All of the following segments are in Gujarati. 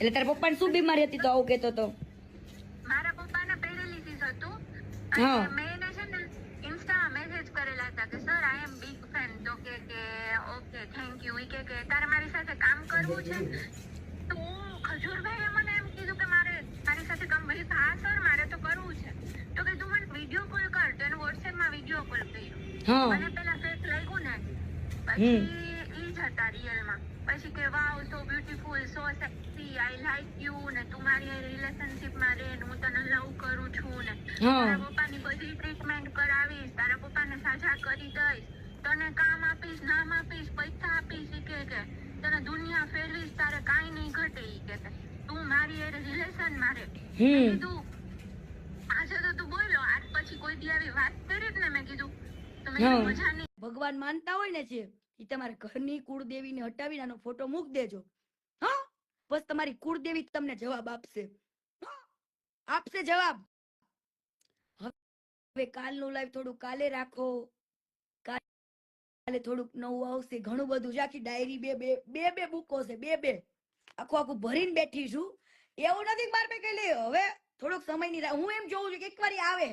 એટલે તારા પપ્પાને શું બીમારી હતી તો આવું કહેતો તો? મારા પપ્પાને પેરેલિસિસ હતું. હા. મેં એને છે ને ઇન્સ્ટામાં મેસેજ કરેલા હતા કે sir I am big fan તો કે કે ઓકે થેન્ક યુ કે કે તારે મારી સાથે કામ કરવું છે? તો ખજૂરભાઈએ મને એમ કીધું કે મારે તારી સાથે કામ મેં હા સર મારે તો કરવું છે. તો કે તું મને વીડિયો કોલ કર. તો એને વોટ્સએપમાં વીડિયો કોલ કર્યો. હા. મને પેલા ફેક લાગ્યું ને. પછી ઈ જ હતા રિયલમાં પછી કે wow so beautiful so sexy I like you ને તું મારી રિલેશનશિપમાં ને હું તને લવ કરું છું ને હા. તારા પપ્પાની બધી ટ્રીટમેન્ટ કરાવીશ તારા પપ્પાને સાજા કરી દઈશ તને કામ આપીશ નામ આપીશ પૈસા આપીશ કે કે તને દુનિયા ફેરવીશ તારે કાઈ નહીં ઘટે ઈ કે. તું મારી એ રિલેશન મારે કીધું આજે તો તું બોલો આજ પછી કોઈ દી આવી વાત કરી જ ને મેં કીધું તો મેં. મજા નહીં ભગવાન માનતા હોય ને છે એ તમારા ઘરની કુળદેવીને હટાવીને આનો ફોટો મૂક દેજો. હા? બસ તમારી કુળદેવી તમને જવાબ આપશે. આપશે જવાબ. હવે કાલનું લાઈવ થોડું કાલે રાખો. કાલે થોડુંક નવું આવશે, ઘણું બધું છે. આખી ડાયરી બે બે બે બે બુકો છે બે બે. આખું આખું ભરીને બેઠી છું. એવું નથી મારે કઈ લે હવે થોડોક સમયની હું એમ જોઉં છું કે એક વારી આવે.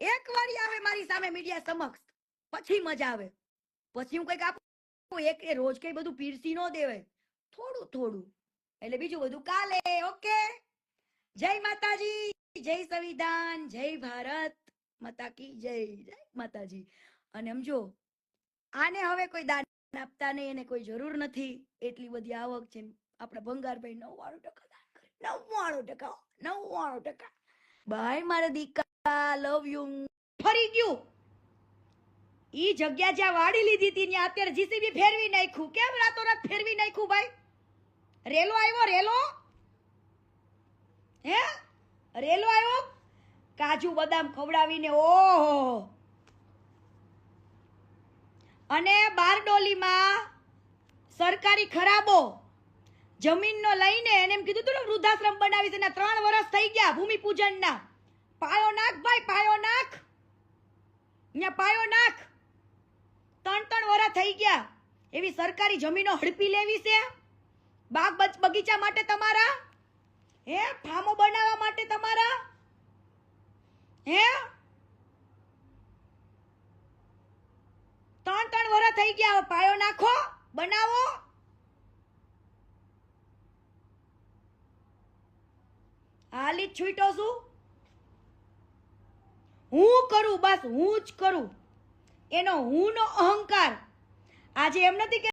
એક વારી આવે મારી સામે મીડિયા સમક્ષ. પછી મજા આવે. પછી હું કંઈક આપું એક રોજ કઈ બધું પીરસી ન દેવાય થોડું થોડું. એટલે બીજું બધું કાલે, ઓકે? જય માતાજી, જય સંવિધાન, જય ભારત માતા કી જય જય માતાજી. અને સમજો આને હવે કોઈ દાન આપતા નહીં, એને કોઈ જરૂર નથી. એટલી બધી આવક છે આપણા ભંગારભાઈ નવ્વાણું ટકા દાન કરે. નવ્વાણું ટકા નવ્વાણું ટકા. બાય મારા દીકા લવ યુ ફરી ગયું. ઈ જગ્યા જ્યાં વાડી લીધી હતી, ત્યાં અત્યારે જીસીબી ફેરવી નાખ્યું. કેમ રાતોરાત ફેરવી નાખ્યું ભાઈ? રેલો આવ્યો, રેલો. હે? રેલો આવ્યો? કાજુ બદામ ખવડાવીને, ઓહો. અને બારડોલીમાં સરકારી ખરાબો જમીનનો લઈને એને એમ કીધું તું ને, વૃદ્ધાશ્રમ બનાવી એના ત્રણ વર્ષ થઈ ગયા ભૂમિ પૂજનના પાયો નાખ ભાઈ, પાયો નાખ. અહીંયા પાયો નાખ. ત્રણ ત્રણ વરા થઈ ગયા. એવી સરકારી જમીનો હડપી લેવી છે? બાગ બગીચા માટે તમારા? હે? ફાર્મો બનાવવા માટે તમારા? હે? ત્રણ ત્રણ વરા થઈ ગયા. પાયો નાખો, બનાવો. હાલી જ છૂટો છું. હું કરું બસ, હું જ કરું. એનો હું નો અહંકાર. આજે એમ નથી કે